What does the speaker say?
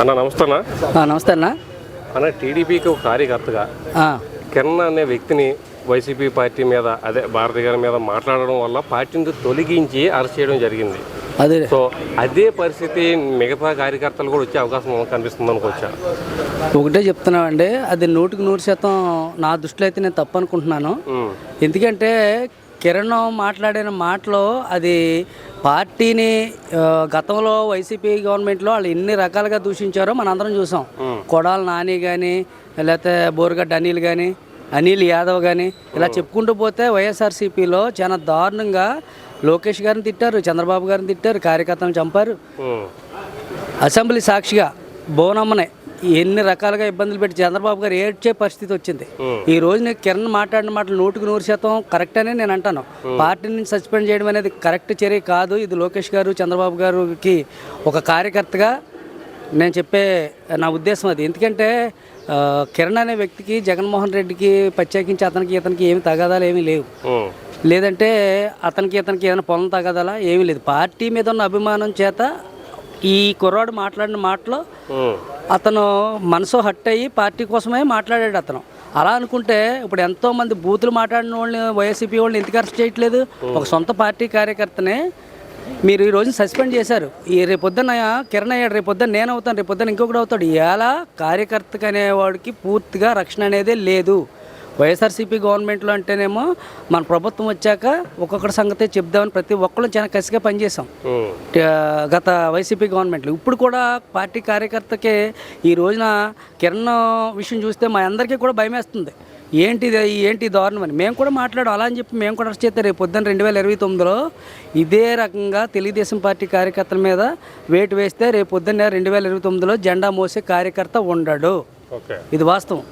అన్న నమస్తేనా ఆ, నమస్తే అన్న. అన్న టీడీపీకి ఒక కార్యకర్తగా కిరణ్ అనే వ్యక్తిని వైసీపీ పార్టీ మీద అదే భారతి గారి మీద మాట్లాడడం వల్ల పార్టీని తొలగించి అరెస్ట్ చేయడం జరిగింది. అదే. సో అదే పరిస్థితి మిగతా కార్యకర్తలు కూడా వచ్చే అవకాశం కనిపిస్తుంది అనుకోవచ్చా? ఒకటే చెప్తున్నామండి అది నూటికి నూరు శాతం నా దృష్టిలో అయితే నేను తప్పు అనుకుంటున్నాను ఉమ్, ఎందుకంటే కిరణ్ మాట్లాడిన మాటలో అది పార్టీని గతంలో వైసీపీ గవర్నమెంట్లో వాళ్ళు ఎన్ని రకాలుగా దూషించారో మనందరం చూసాం. కొడాల నాని కానీ లేకపోతే బోరుగడ్డ అనిల్ కానీ అనిల్ యాదవ్ కానీ ఇలా చెప్పుకుంటూ పోతే వైఎస్ఆర్సీపీలో చాలా దారుణంగా లోకేష్ గారిని తిట్టారు చంద్రబాబు గారిని తిట్టారు కార్యకర్తలను చంపారు. అసెంబ్లీ సాక్షిగా బోనమ్మనే ఎన్ని రకాలుగా ఇబ్బందులు పెట్టి చంద్రబాబు గారు ఏడ్చే పరిస్థితి వచ్చింది. ఈ రోజు నేను కిరణ్ మాట్లాడిన మాటలు నూటికి నూరు శాతం కరెక్ట్ అని నేను అంటాను. పార్టీ నుంచి సస్పెండ్ చేయడం అనేది కరెక్ట్ చర్య కాదు. ఇది లోకేష్ గారు చంద్రబాబు గారికి ఒక కార్యకర్తగా నేను చెప్పే నా ఉద్దేశం అది. ఎందుకంటే కిరణ్ అనే వ్యక్తికి జగన్మోహన్ రెడ్డికి ప్రత్యేకించి అతనికి ఇతనికి ఏమి తగాదాలు ఏమీ లేవు. లేదంటే అతనికి ఇతనికి ఏదైనా పొలం తగదలా ఏమీ లేదు. పార్టీ మీద ఉన్న అభిమానం చేత ఈ కుర్రాడు మాట్లాడిన మాటలో అతను మనసు హట్ అయ్యి పార్టీ కోసమే మాట్లాడాడు అతను. అలా అనుకుంటే ఇప్పుడు ఎంతో మంది బూతులు మాట్లాడిన వాళ్ళని వైఎస్సీపీ వాళ్ళని ఎందుకు అరెస్ట్ చేయట్లేదు? ఒక సొంత పార్టీ కార్యకర్తనే మీరు ఈ రోజు సస్పెండ్ చేశారు. ఈ రేపొద్దున కిరణ్ అయ్యాడు రేపొద్దున నేను అవుతాను రేపొద్దున ఇంకొకటి అవుతాడు. ఇలా కార్యకర్తకు అనేవాడికి పూర్తిగా రక్షణ అనేది లేదు. వైఎస్ఆర్సీపీ గవర్నమెంట్లో అంటేనేమో మన ప్రభుత్వం వచ్చాక ఒక్కొక్కటి సంగతే చెప్దామని ప్రతి ఒక్కళ్ళు చాలా కసిగా పనిచేసాం గత వైసీపీ గవర్నమెంట్లో. ఇప్పుడు కూడా పార్టీ కార్యకర్తకే ఈ రోజున కిరణ్ విషయం చూస్తే మా అందరికీ కూడా భయమేస్తుంది. ఏంటి ఇది ఏంటి దారుణం అని. మేము కూడా మాట్లాడాం. అలా అని చెప్పి మేము కూడా అరెస్ట్ చేస్తే రేపు పొద్దున్న రెండు వేల ఇరవై తొమ్మిదిలో ఇదే రకంగా తెలుగుదేశం పార్టీ కార్యకర్తల మీద వేటు వేస్తే రేపు పొద్దున్న రెండు వేల ఇరవై తొమ్మిదిలో జెండా మోసే కార్యకర్త ఉండడు. ఇది వాస్తవం.